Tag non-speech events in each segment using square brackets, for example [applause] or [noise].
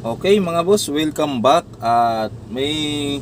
Okay mga boss, welcome back at may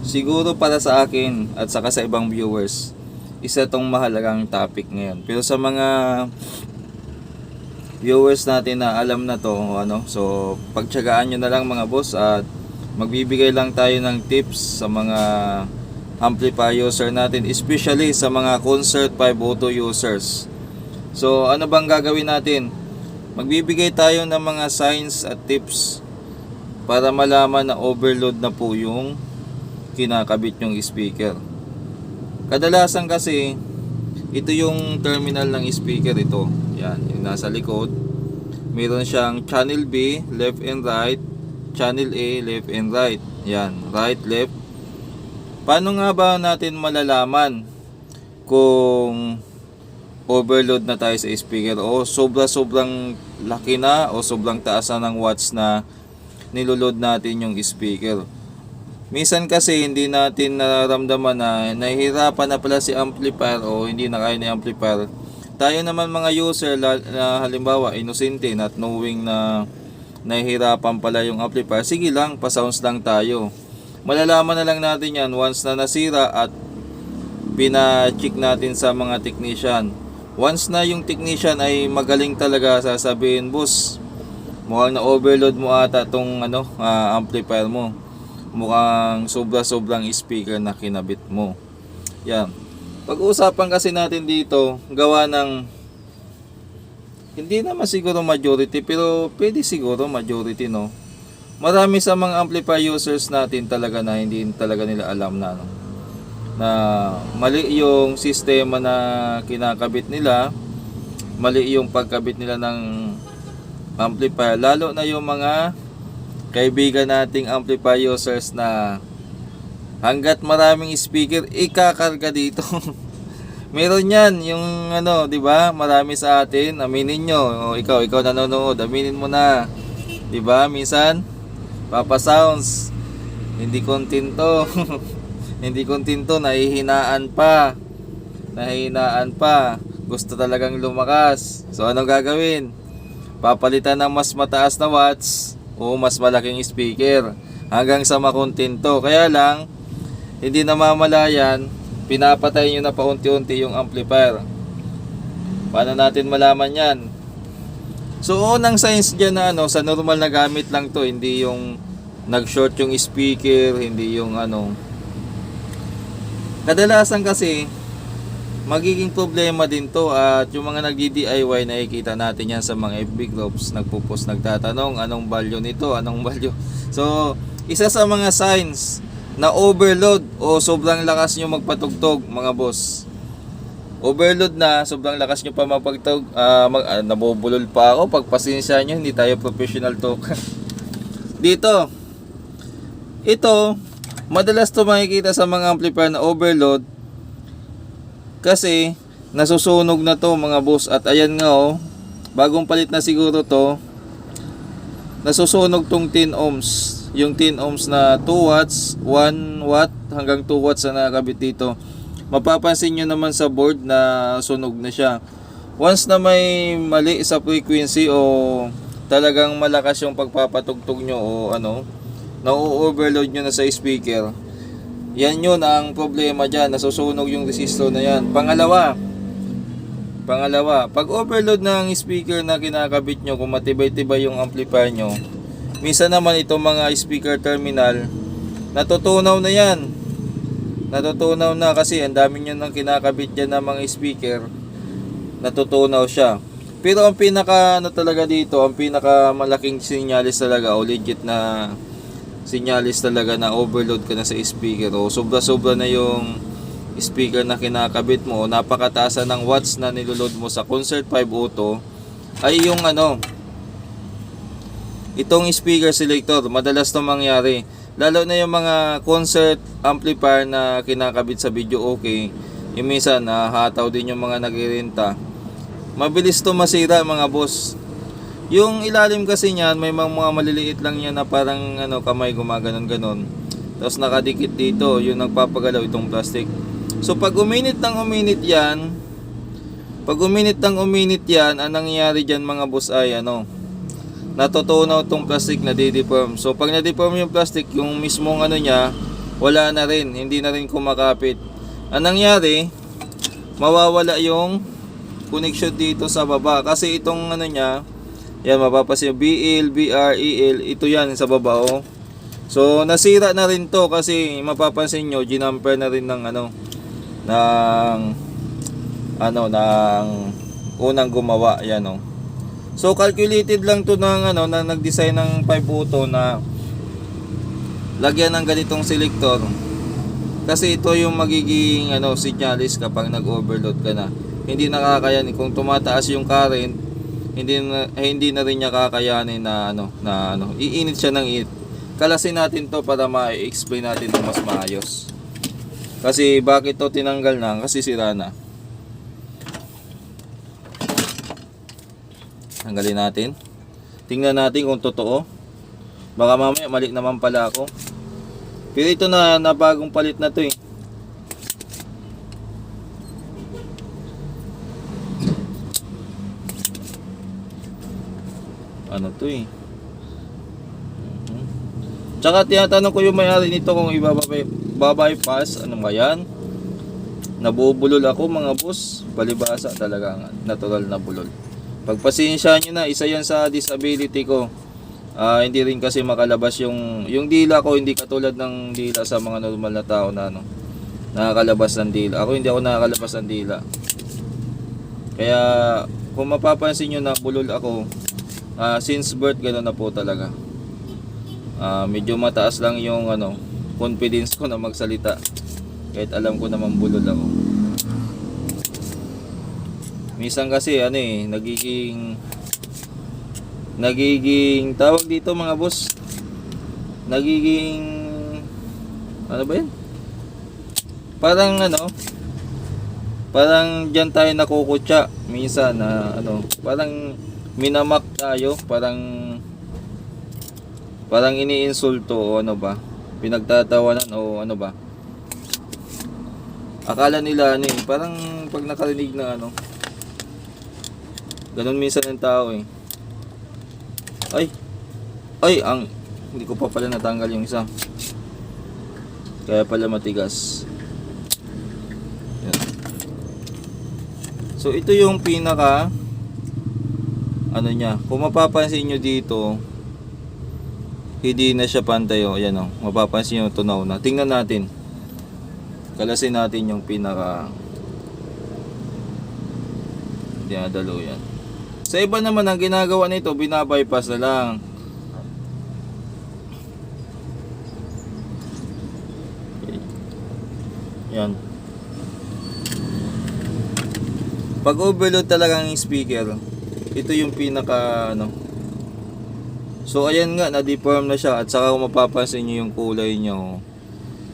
siguro para sa akin at saka sa ibang viewers isa tong mahalagang topic ngayon. Pero sa mga viewers natin na alam na to ano, so pagtiyagaan nyo na lang mga boss at magbibigay lang tayo ng tips sa mga amplifier user natin especially sa mga concert 502 users. So ano bang gagawin natin? Magbibigay tayo ng mga signs at tips para malaman na overload na po yung kinakabit yung speaker. Kadalasan kasi ito yung terminal ng speaker ito. Yan, yung nasa likod. Meron siyang channel B, left and right, channel A, left and right. Yan, right, left. Paano nga ba natin malalaman kung overload na tayo sa speaker o sobra-sobrang laki na o sobrang taas na ng watts na niloload natin yung speaker. Minsan kasi hindi natin nararamdaman na nahihirapan na pala si amplifier o hindi na kaya ni amplifier. Tayo naman mga user na halimbawa inosente not knowing na nahihirapan pala yung amplifier, sige lang, pa-sounds lang tayo. Malalaman na lang natin yan once na nasira at pina-check natin sa mga technician. Once na yung technician ay magaling talaga sasabihin, boss, mukhang na overload mo ata tong ano, ah, amplifier mo. Mukhang sobra-sobrang speaker na kinabit mo. Yan. Pag-uusapan kasi natin dito, gawa ng hindi naman siguro majority pero pwede siguro majority no. Marami sa mga amplifier users natin talaga na hindi talaga nila alam na ano, na mali yung sistema na kinakabit nila, mali yung pagkabit nila ng amplifier, lalo na yung mga kaibigan nating amplifier users na hanggat maraming speaker, ikakarga dito. [laughs] Meron yan, yung ano, di ba? Marami sa atin, aminin nyo. O, ikaw, ikaw nanonood, aminin mo na. Di ba? Minsan, Papa Sounds, hindi kontento. [laughs] hindi kontento, nahihinaan pa. Nahihinaan pa. Gusto talagang lumakas. So, anong gagawin? Papalitan ng mas mataas na watts o mas malaking speaker hanggang sa makontento. Kaya lang, hindi namamalayan, pinapatay nyo na paunti-unti yung amplifier. Paano natin malaman yan? So, unang signs dyan na ano, sa normal na gamit lang to, hindi yung nag-short yung speaker, hindi yung ano. Kadalasan kasi, magiging problema din to at yung mga nagdi-DIY nakikita natin yan sa mga FB groups nagpo-post nagtatanong anong value nito? Anong value? [laughs] So isa sa mga signs na overload o sobrang lakas nyo magpatugtog mga boss. Overload na sobrang lakas nyo pa mapagtug ah, mag, ah, nabubulol pa ako. Pagpasensya nyo hindi tayo professional talk [laughs] dito ito madalas to makikita sa mga amplifier na overload kasi nasusunog na to mga boss. At ayan nga oh bagong palit na siguro to. Nasusunog tong 10 ohms. Yung 10 ohms na 2 watts 1 watt hanggang 2 watts na nakabit dito. Mapapansin nyo naman sa board na sunog na siya. Once na may mali sa frequency o talagang malakas yung pagpapatugtog nyo o ano na-overload nyo na sa speaker yan yun ang problema dyan. Nasusunog yung resistor na yan. Pangalawa, pangalawa, pag overload ng speaker na kinakabit nyo, kung matibay-tibay yung amplifier nyo, minsan naman itong mga speaker terminal, natutunaw na yan. Natutunaw na kasi ang dami nyo nang kinakabit dyan ng mga speaker, natutunaw siya. Pero ang pinaka ano talaga dito, ang pinaka malaking sinyalis talaga o legit na sinyalis talaga na overload ka na sa speaker o sobra-sobra na yung speaker na kinakabit mo o napakataas na ng watts na niloload mo sa Concert 5 Auto ay yung ano itong speaker selector madalas to mangyari. Lalo na yung mga concert amplifier na kinakabit sa video okay. Yung minsan nahataw din yung mga nagirenta mabilis to masira mga boss yung ilalim kasi niyan, may mga, mga maliliit lang yan na parang ano, kamay gumaganon ganon. Tapos nakadikit dito, yung nagpapagalaw itong plastic. So pag uminit ng uminit yan, pag uminit ng uminit yan, ang nangyayari dyan mga boss ay ano, natutunaw tong plastic na deform. So pag na-deform yung plastic, yung mismong ano niya, wala na rin, hindi na rin kumakapit. Ang nangyari, mawawala yung connection dito sa baba kasi itong ano niya, yan mapapasin BL, BR, EL, ito yan sa baba oh. So nasira na rin to kasi mapapansin nyo, ginamper na rin ng ano, ng ano, ng unang gumawa, yan oh. So calculated lang to ng ano na nag-design ng 5 auto na lagyan ng ganitong selector. Kasi ito yung magiging ano signalis kapag nag-overload ka na. Hindi nakakayanin kung tumataas yung current, hindi na, eh, hindi na rin niya kakayanin na ano na ano iinit siya ng init. Kalasin natin to para ma-explain natin to mas maayos. Kasi bakit to tinanggal na? Kasi sira na. Tanggalin natin. Tingnan natin kung totoo. Baka mamaya mali naman pala ako. Pero ito na, na bagong palit na to eh. Ano to eh. Mhm. Tsaka tinatanong ko yung may-ari nito kung ibabypass, ano ba yan? Nabubulol ako mga boss, palibasa talaga natural na bulol. Pagpasensya nyo na, isa yan sa disability ko. Ah, hindi rin kasi makalabas yung yung dila ko hindi katulad ng dila sa mga normal na tao na ano nakakalabas ng dila. Ako hindi ako nakakalabas ng dila. Kaya kung mapapansin niyo na bulol ako, ah, since birth gano'n na po talaga. Ah, medyo mataas lang yung ano confidence ko na magsalita. Kahit alam ko naman bulol ako. Minsan kasi ano eh, nagiging nagiging tawag dito mga boss. Nagiging ano ba 'yan? Parang ano, parang diyan tayo nakukutya minsan na ano, parang minamak tayo, parang parang iniinsulto o ano ba, pinagtatawanan o ano ba. Akala nila ano eh, parang pag nakarinig ng ano, ganun minsan ng tao eh. Ay, ay, ang, hindi ko pa pala natanggal yung isa. Kaya pala matigas. Yan. So, ito yung pinaka, ano niya, kung mapapansin nyo dito, hindi na siya pantay o, yan o, mapapansin nyo tunaw na. Tingnan natin. Kalasin natin yung pinaka, dinadalo yan. Sa iba naman ang ginagawa nito, binabypass na lang. Yan. Pag overload talaga ang speaker, ito yung pinaka ano. So ayan nga, na-deform na siya at saka kung mapapansin nyo yung kulay nyo,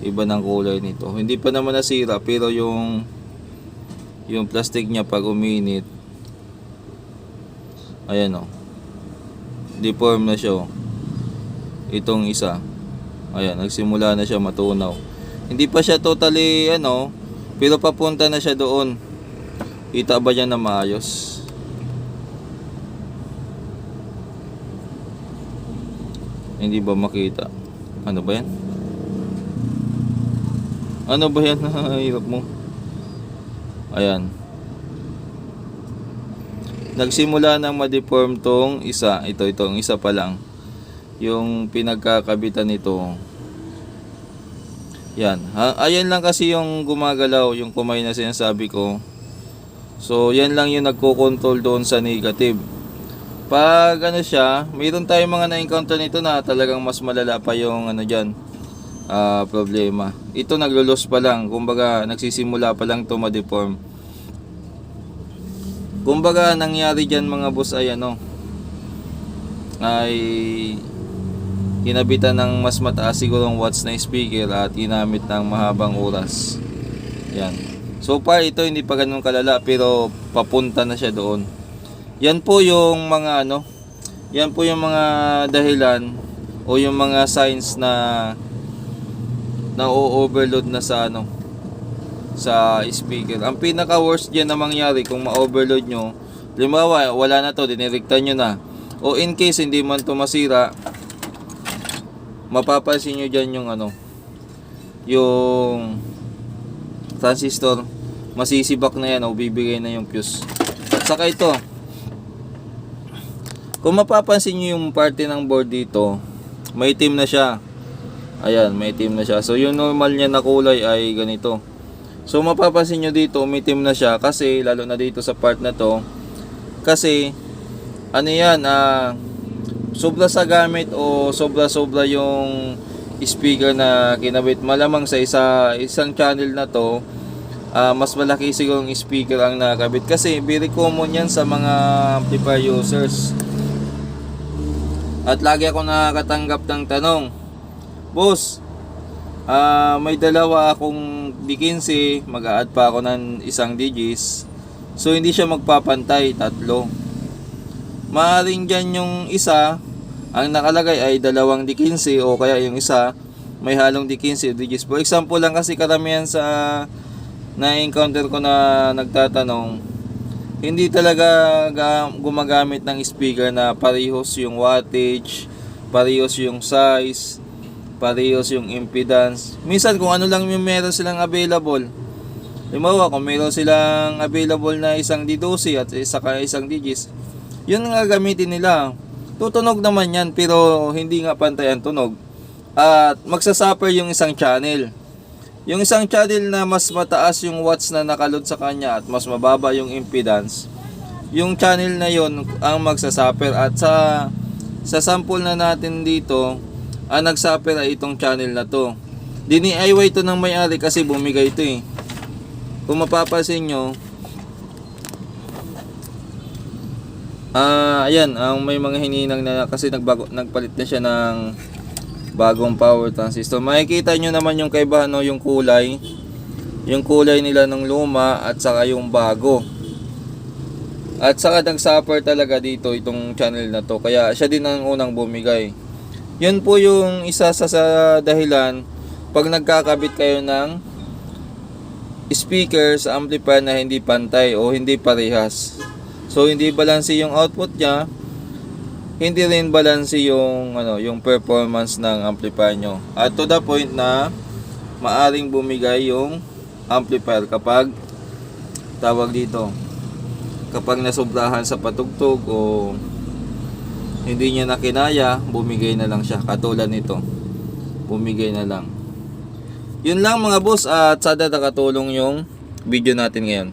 iba ng kulay nito. Hindi pa naman nasira pero yung yung plastic niya pag uminit, Ayan o. Deform na siya o. Itong isa. Ayan, nagsimula na siya matunaw. Hindi pa siya totally ano, pero papunta na siya doon. Kita ba niya na maayos? Hindi ba makita? Ano ba yan? Ano ba yan? [laughs] Hirap mo. Ayan nagsimula nang ma-deform tong isa. Ito, itong isa pa lang. Yung pinagkakabitan nito. Yan. Ha, ayan lang kasi yung gumagalaw, yung kumay na sinasabi ko. So, yan lang yung nagko-control doon sa negative. Pag ano siya, mayroon tayong mga na-encounter nito na talagang mas malala pa yung ano dyan, ah, problema. Ito naglulos pa lang, kumbaga nagsisimula pa lang to ma-deform. Kumbaga nangyari diyan mga boss ay ano ay ginabitan ng mas mataas sigurong watts na speaker at ginamit ng mahabang oras. Yan. So far ito hindi pa ganun kalala pero papunta na siya doon. Yan po yung mga ano, yan po yung mga dahilan o yung mga signs na na overload na sa ano sa speaker. Ang pinaka worst diyan na mangyari kung ma-overload nyo, halimbawa wala na to, dinirekta nyo na. o in case hindi man to masira mapapansin nyo dyan yung ano yung transistor masisibak na yan o bibigay na yung fuse at saka ito kung mapapansin nyo yung parte ng board dito may itim na siya. Ayan may itim na siya. So yung normal niya na kulay ay ganito. So mapapansin nyo dito may itim na siya kasi lalo na dito sa part na to kasi ano yan ah sobra sa gamit o sobra sobra yung speaker na kinabit. Malamang sa isa isang channel na to ah, mas malaki siguro yung speaker ang nakabit kasi very common yan sa mga amplifier users at lagi ako nakakatanggap ng tanong. Boss ah may dalawa akong D15 mag-a-add pa ako ng isang digits so hindi siya magpapantay tatlo. Maaring dyan yung isa, ang nakalagay ay dalawang D15 o kaya yung isa may halong D15 o digits. For example lang kasi karamihan sa na-encounter ko na nagtatanong, hindi talaga ga- gumagamit ng speaker na parehos yung wattage, parehos yung size, parehos yung impedance. Minsan kung ano lang yung meron silang available. Limawa, kung meron silang available na isang D12 at isa ka isang digits, yun nga gamitin nila. Tutunog naman yan pero hindi nga pantay ang tunog. At magsasuffer yung isang channel. Yung isang channel na mas mataas yung watts na nakaload sa kanya at mas mababa yung impedance, yung channel na yon ang magsasuffer at sa sa sample na natin dito, ang nagsuffer ay itong channel na to. Dini-IY to ng may-ari kasi bumigay ito eh. Kung mapapansin nyo, Ah, ayan, ang may mga hininang na kasi nagbago nagpalit na siya ng bagong power transistor. Makikita nyo naman yung kaibahan no, yung kulay. Yung kulay nila ng luma at saka yung bago. At saka nag-suffer talaga dito itong channel na to. Kaya siya din ang unang bumigay. Yun po yung isa sa, sa dahilan pag nagkakabit kayo ng speaker sa amplifier na hindi pantay o hindi parehas. So hindi balanse yung output niya, hindi rin balanse yung ano, yung performance ng amplifier nyo. At to the point na maaring bumigay yung amplifier kapag tawag dito kapag nasobrahan sa patugtog o hindi niya na kinaya, bumigay na lang siya katulad nito. Bumigay na lang. Yun lang mga boss at sana nakatulong yung video natin ngayon.